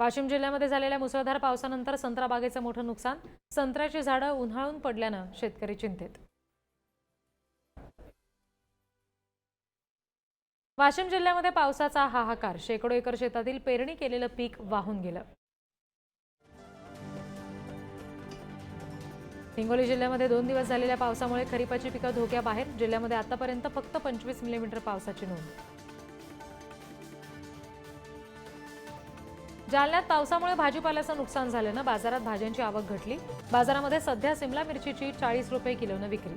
वाशिम जिल्ह्यामध्ये झालेल्या मुसळधार पावसानंतर संत्रा बागेचं मोठं नुकसान संत्र्याची झाडं उन्हाळून पडल्यानं शेतकरी चिंतेत. वाशिम जिल्ह्यामध्ये पावसाचा हाहाकार शेकडो एकर शेतातील पेरणी केलेलं पीक वाहून गेलं. हिंगोली जिल्ह्यामध्ये दोन दिवस झालेल्या पावसामुळे खरीपाची पिकं धोक्याबाहेर जिल्ह्यामध्ये आतापर्यंत फक्त पंचवीस मिलीमीटर पावसाची नोंद. जालन्यात पावसामुळे भाजीपाल्याचं नुकसान झाल्यानं बाजारात भाज्यांची आवक घटली. बाजारामध्ये सध्या सिमला मिरचीची चाळीस रुपये किलोनं विक्री.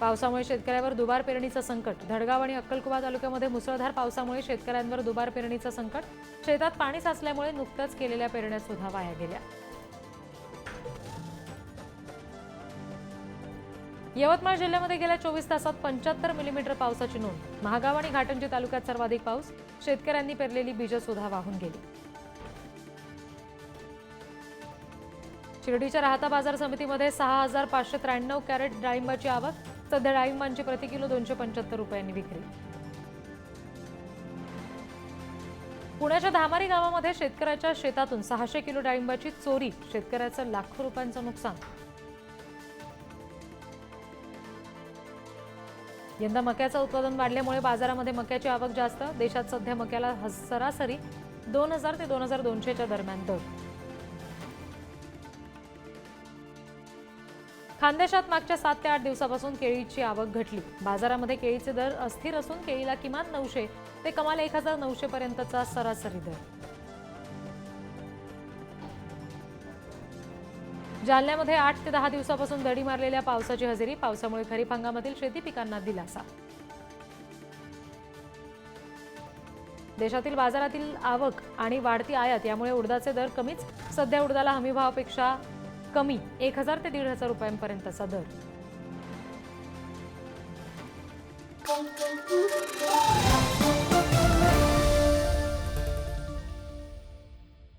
पावसामुळे शेतकऱ्यावर दुबार पेरणीचं संकट. धडगाव आणि अक्कलकुवा तालुक्यामध्ये मुसळधार पावसामुळे शेतकऱ्यांवर दुबार पेरणीचं संकट. शेतात पाणी साचल्यामुळे नुकतंच केलेल्या पेरण्या सुद्धा वाया गेल्या. यवतमाळ जिल्ह्यामध्ये गेल्या चोवीस तासात पंच्याहत्तर मिलीमीटर पावसाची नोंद. महागाव आणि घाटंजी तालुक्यात सर्वाधिक पाऊस. शेतकऱ्यांनी पेरलेली बीज सुद्धा वाहून गेली. शिर्डीच्या राहता बाजार समितीमध्ये सहा हजार पाचशे त्र्याण्णव कॅरेट डाळिंबाची आवक. सध्या डाळिंबांची प्रति किलो दोनशे पंच्याहत्तर रुपयांनी विक्री. पुण्याच्या धामारी गावामध्ये शेतकऱ्याच्या शेतातून सहाशे किलो डाळिंबाची चोरी. शेतकऱ्याचं लाखो रुपयांचं नुकसान. यंदा मक्याचं उत्पादन वाढल्यामुळे बाजारामध्ये मक्याची आवक जास्त देशात सध्या मक्याला सरासरी दोन हजार ते दोन हजार दोनशेच्या दरम्यान दर. खानदेशात मागच्या सात ते आठ दिवसापासून केळीची आवक घटली. बाजारामध्ये केळीचे दर अस्थिर असून केळीला किमान नऊशे ते कमाल एक हजार नऊशे पर्यंतचा सरासरी दर. जालन्यामध्ये आठ ते दहा दिवसापासून दडी मारलेल्या पावसाची हजेरी पावसामुळे खरीप हंगामातील शेती पिकांना दिलासा. देशातील बाजारातील आवक आणि वाढती आयात यामुळे उडदाचे दर कमीच. सध्या उडदाला हमीभावापेक्षा कमी एक हजार ते दीड हजार रुपयांपर्यंतचा दर.